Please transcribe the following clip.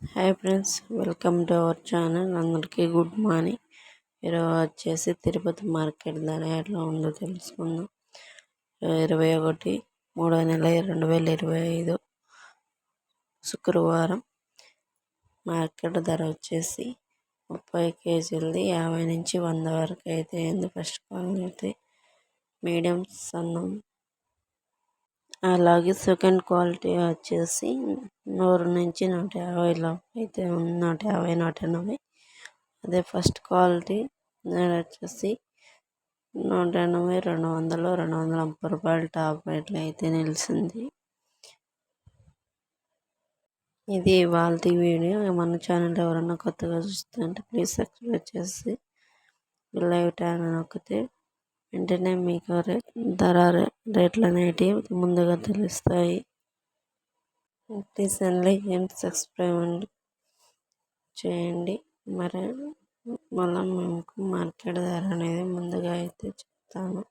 Hi friends welcome to our channel. అందరికీ good morning. ఈరోజు వచ్చేసి తిరుపతి మార్కెట్ ధర ఎట్లా ఉందో తెలుసుకుందాం. ఇరవై ఒకటి మూడో నెల రెండు వేల ఇరవై ఐదు శుక్రవారం. మార్కెట్ ధర వచ్చేసి ముప్పై కేజీలది యాభై నుంచి వంద వరకు అయితే ఉంది ఫస్ట్ క్వాలిటీ. అయితే మీడియం సన్నం అలాగే సెకండ్ క్వాలిటీ వచ్చేసి నూరు నుంచి నూట యాభైలో అయితే నూట యాభై నూట ఎనభై. అదే ఫస్ట్ క్వాలిటీ. వచ్చేసి నూట ఎనభై రెండు వందలు రెండు వందల ముప్పై రూపాయలు టాప్ రేట్లు అయితే నిలిచింది. ఇది వాళ్ళ వీడియో. మన ఛానల్ ఎవరన్నా కొత్తగా చూస్తుంటే ప్లీజ్ సబ్స్క్రైబ్ చేసి లైవ్ ట్యాన్ నొక్కితే వెంటనే మీకు ధర రేట్లు అనేటివి ముందుగా తెలుస్తాయి. ప్లీజ్ లైక్ అండ్ సబ్స్క్రైబ్ చేయండి. మరి మళ్ళీ మేము మార్కెట్ ధర అనేది ముందుగా అయితే చెప్తాను.